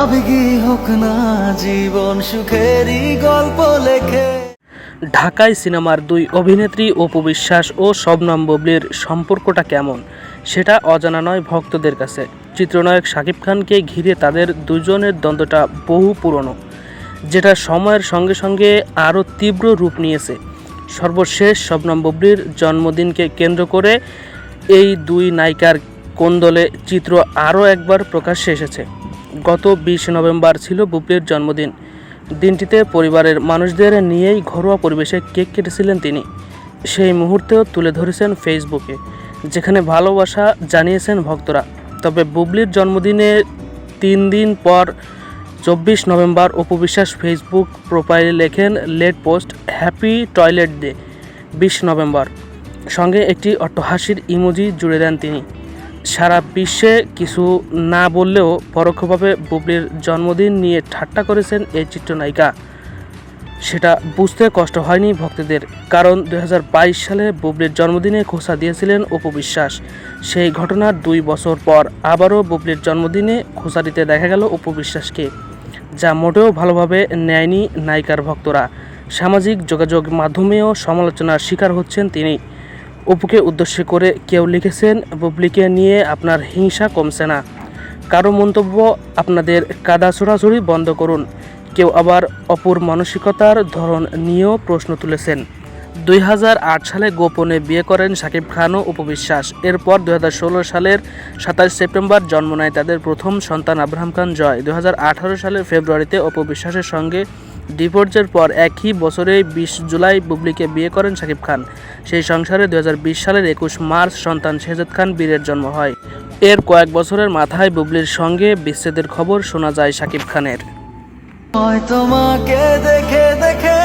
আবেগী হোক না জীবন সুখেরই গল্প লেখে। ঢাকায় সিনেমার দুই অভিনেত্রী অপু বিশ্বাস ও শবনম বুবলির সম্পর্কটা কেমন, সেটা অজানা নয় ভক্তদের কাছে। চিত্রনায়ক শাকিব খানকে ঘিরে তাদের দুজনের দ্বন্দ্বটা বহু পুরনো, যেটা সময়ের সঙ্গে সঙ্গে আরও তীব্র রূপ নিয়েছে। সর্বশেষ শবনম বুবলির জন্মদিনকে কেন্দ্র করে এই দুই নায়িকার কোন্দলে চিত্র আরও একবার প্রকাশ্যে এসেছে। গত বিশ নভেম্বর ছিল বুবলির জন্মদিন। দিনটিতে পরিবারের মানুষদের নিয়েই ঘরোয়া পরিবেশে কেক কেটেছিলেন তিনি। সেই মুহূর্তেও তুলে ধরেছেন ফেসবুকে, যেখানে ভালোবাসা জানিয়েছেন ভক্তরা। তবে বুবলির জন্মদিনে তিন দিন পর চব্বিশ নভেম্বর উপবিশ্বাস ফেসবুক প্রোফাইলে লেখেন, late post, happy toilet day, বিশ নভেম্বর। সঙ্গে একটি অট্টহাসির ইমোজি জুড়ে দেন তিনি। সারা বিশ্বে কিছু না বললেও পরোক্ষভাবে বুবলির জন্মদিন নিয়ে ঠাট্টা করেছেন এই চিত্রনায়িকা। সেটা বুঝতে কষ্ট হয়নি ভক্তদের, কারণ দু হাজার বাইশ সালে বুবলির জন্মদিনে খোসা দিয়েছিলেন উপবিশ্বাস সেই ঘটনার দুই বছর পর আবারও বুবলির জন্মদিনে খোসা দিতে দেখা গেল উপবিশ্বাসকে যা মোটেও ভালোভাবে নেয়নি নায়িকার ভক্তরা। সামাজিক যোগাযোগ মাধ্যমেও সমালোচনার শিকার হচ্ছেন তিনি। অপুকে উদ্দেশ্য করে কেউ লিখেছেন, বুবলিকে নিয়ে আপনার হিংসা কমছে না। কারও মন্তব্য আপনাদের কাদা ছোড়াছুড়ি বন্ধ করুন। কেউ আবার অপুর মানসিকতার ধরন নিয়েও প্রশ্ন তুলেছেন। দুই হাজার আট সালে গোপনে বিয়ে করেন শাকিব খান ও উপবিশ্বাস এরপর দুই হাজার ষোলো সালের সাতাশ সেপ্টেম্বর জন্ম নেয় তাদের প্রথম সন্তান আব্রাহাম খান জয়। দু হাজার আঠারো সালের ফেব্রুয়ারিতে অপবিশ্বাসের সঙ্গে ডিভোর্সের পর একই বছরে বিশ জুলাই বুবলিকে বিয়ে করেন শাকিব খান। সেই সংসারে দু হাজার বিশ সালের একুশ মার্চ সন্তান শেহজাদ খান বীরের জন্ম হয়। এর কয়েক বছরের মাথায় বুবলির সঙ্গে বিচ্ছেদের খবর শোনা যায় শাকিব খানের। তোমাকে দেখে।